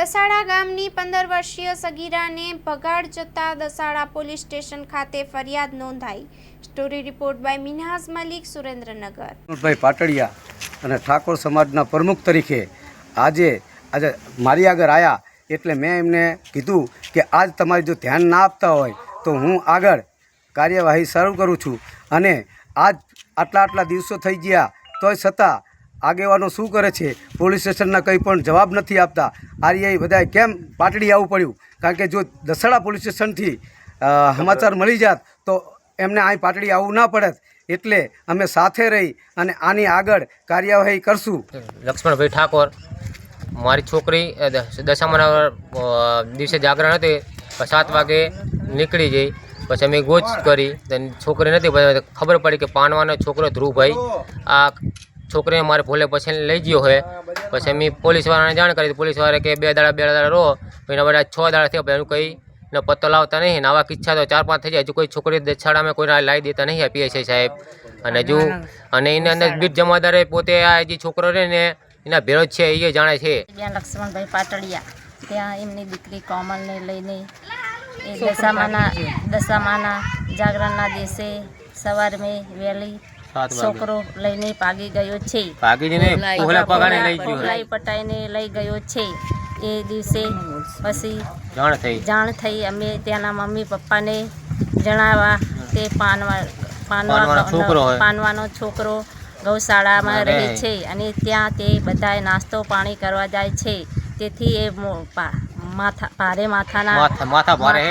દસાડા ગામની પંદર વર્ષીય સગીરાને ભગાડ જતા દસાડા પોલીસ સ્ટેશન ખાતે ફરિયાદ નોંધાઈ. Story report by Minhas Malik, Surendranagar. ભાઈ પાટડિયા અને ઠાકોર સમાજના પ્રમુખ તરીકે આજે આજે મારી આગળ આવ્યા એટલે મેં એમને કીધું કે આજ તમારે જો ધ્યાન ના આપતા હોય તો હું આગળ કાર્યવાહી શરૂ કરું છું. અને આજ આટલા આટલા દિવસો થઈ ગયા, તોય છતાં આગેવાનો શું કરે છે? પોલીસ સ્ટેશનના કંઈ પણ જવાબ નથી આપતા. આર્યાએ બધાએ કેમ પાટડી આવવું પડ્યું? કારણ કે જો દસાડા પોલીસ સ્ટેશનથી સમાચાર મળી જાત, તો એમને અહીં પાટડી આવવું ના પડત. એટલે અમે સાથે રહી અને આની આગળ કાર્યવાહી કરશું. લક્ષ્મણભાઈ ઠાકોર, મારી છોકરી દશામાના દિવસે જાગરણ હતી સાત વાગે નીકળી ગઈ. પછી અમે ગોચ કરી છોકરી નથી ખબર પડી કે પાનવાનો છોકરો ધ્રુવભાઈ. આ છોકરીને મારે ભૂલે પછી લઈ ગયો હોય પછી મેં પોલીસવાળાને જાણ કરી પોલીસવાળા કે બે દાડા બે દાડા રહો. એના બધા છ દાડા થયા એનું કંઈ ને પત્તો લાવતા નહીં. આવા કિસ્સા તો ચાર પાંચ થઈ જાય. હજુ કોઈ છોકરી દછાડામાં કોઈને લાવી દેતા નહીં પીએસઆઈ સાહેબ. અને હજુ અને એની અંદર બીજ જમાદારે પોતે આ જે છોકરો રહે ને એના ભેળો છે એ જાણે છે. ત્યાં લક્ષ્મણભાઈ પાટડિયા. ત્યાં એમની દીકરી કોમલને લઈને એ દશામાના દશામાના જાગરણના દિવસે સવારે મેં વહેલી. છોકરો લઈને ભાગી ગયો છે. ભાગી પટાઈને લઈ ગયો છે. એ દિવસે પછી જાણ થઈ. જાણ થઈ. અમે ત્યાંના મમ્મી પપ્પાને જણાવવા તે પાનવા પાનવાનો છોકરો પાનવાનો છોકરો ગૌશાળામાં રહે. છે અને ત્યાં તે બધાએ નાસ્તો પાણી કરવા જાય છે. તેથી એ માથા ભારે માથાના માથા ભારે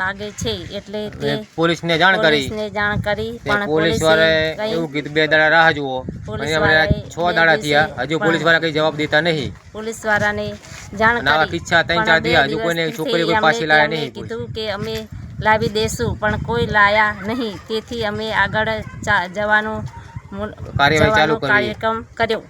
લાગે છે એટલે તે પોલીસને જાણ કરી. પોલીસને જાણ કરી પણ પોલીસ વાળે એવું કીધું બે દાડા રાહ જુઓ. પોલીસવાળા અમે છ બે દાડા થયા હજુ પોલીસવાળા કઈ જવાબ દેતા નહીં. પોલીસ વાળાને જાણ કરી કરી. કિસ્સા ત્રણ ચાર થયા, હજુ કોઈને છોકરી કોઈ પાછી લાયા નહીં કીધું કે અમે લાવી દેશું પણ કોઈ લાયા નહીં. તેથી અમે આગળ જવાનો કાર્યક્રમ કર્યો.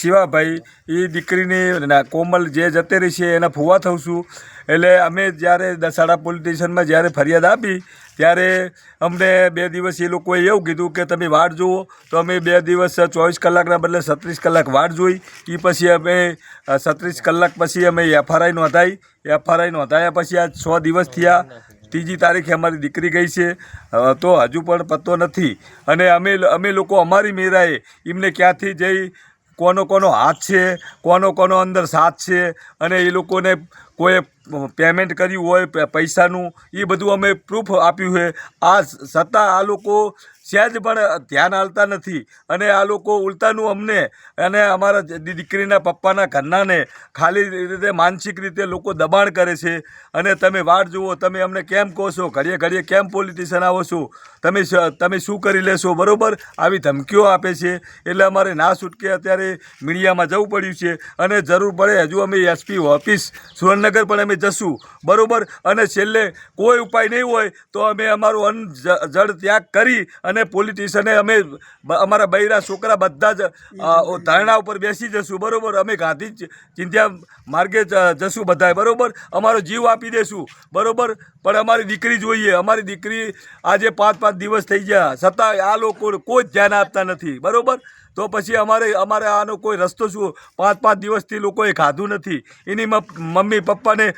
શિવાભાઈ એ દીકરીની ના કોમલ જે જતી રહી છે એના ફુવા થઉં છું. એટલે અમે જ્યારે દસાડા પોલીસ સ્ટેશનમાં જ્યારે ફરિયાદ આપી ત્યારે અમને બે દિવસ એ લોકોએ એવું કીધું કે તમે વાટ જુઓ. તો અમે બે દિવસ ચોવીસ કલાકના બદલે સત્રીસ કલાક વાટ જોઈ. એ પછી અમે છત્રીસ કલાક પછી અમે એફઆરઆઈ નોંધાઈ. એફઆરઆઈ નોંધાયા પછી આ છ દિવસ થયા. ત્રીજી તારીખે અમારી દીકરી ગઈ છે. તો હજુ પણ પત્તો નથી. અને અમે અમે લોકો અમારી મેરાએ એમને ક્યાંથી જઈ, કોનો કોનો હાથ છે, કોનો કોનો અંદર સાથ છે, અને એ લોકોને કોઈ પેમેન્ટ કર્યું હોય પૈસાનું, એ બધું અમે પ્રૂફ આપ્યું છે. આ છતાં આ લોકો સહેજ પણ ધ્યાન આલતા નથી. અને આ લોકો ઉલટાનું અમને અને અમારા દીકરીના પપ્પાના ઘરનાને ખાલી રીતે માનસિક રીતે લોકો દબાણ કરે છે. અને તમે વાટ જુઓ, તમે અમને કેમ કહો છો? ઘડીએ ઘડીએ કેમ પોલિટિશિયન આવો છો? તમે તમે શું કરી લેશો? બરાબર? આવી ધમકીઓ આપે છે. એટલે અમારે ના છૂટકે અત્યારે મીડિયામાં જવું પડ્યું છે. અને જરૂર પડે હજુ અમે એસપી ઓફિસ સુરેન્દ્રનગર પણ અમે જશું, બરોબર? અને છેલ્લે કોઈ ઉપાય નહીં હોય તો અમે અમારું અન્ન જળ ત્યાગ કરી અને પોલિટિશિયને અમે અમારા બૈરા છોકરા બધા જ ધારણા ઉપર બેસી જશું, બરાબર? અમે ગાંધી ચિંધ્યા માર્ગે જશું બધાય, બરાબર? અમારો જીવ આપી દેશું, બરાબર? પણ અમારી દીકરી જોઈએ, અમારી દીકરી આજે પાંચ પાંચ દિવસ થઈ ગયા, છતાં આ લોકો કોઈ જ ધ્યાન આપતા નથી, બરોબર? તો પછી અમારે અમારે આનો કોઈ રસ્તો શું? પાંચ પાંચ દિવસથી લોકોએ ખાધું નથી. એની મમ્મી પપ્પાને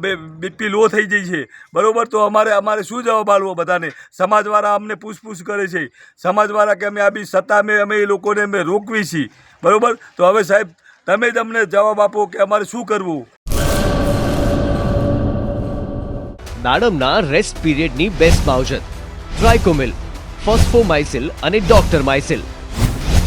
બે- બીપી લો થઈ જાય છે. બરાબર? તો અમારે અમારે શું જવાબ આપવો બધાને? સમાજવાળા અમને પૂછપૂછ કરે છે. સમાજવાળા કે અમે આપી સત્તા અમે અમે એ લોકોને અમે રોકવી છીએ. બરાબર? તો હવે સાહેબ, તમે જ અમને જવાબ આપો કે અમારે શું કરવું? નાડમના રેસ્ટ પીરિયડની બેસ્ટ માવજત. ટ્રાયકોમિલ ફોસ્ફોમાઇસિલ અને ડોક્ટર માઇસિલ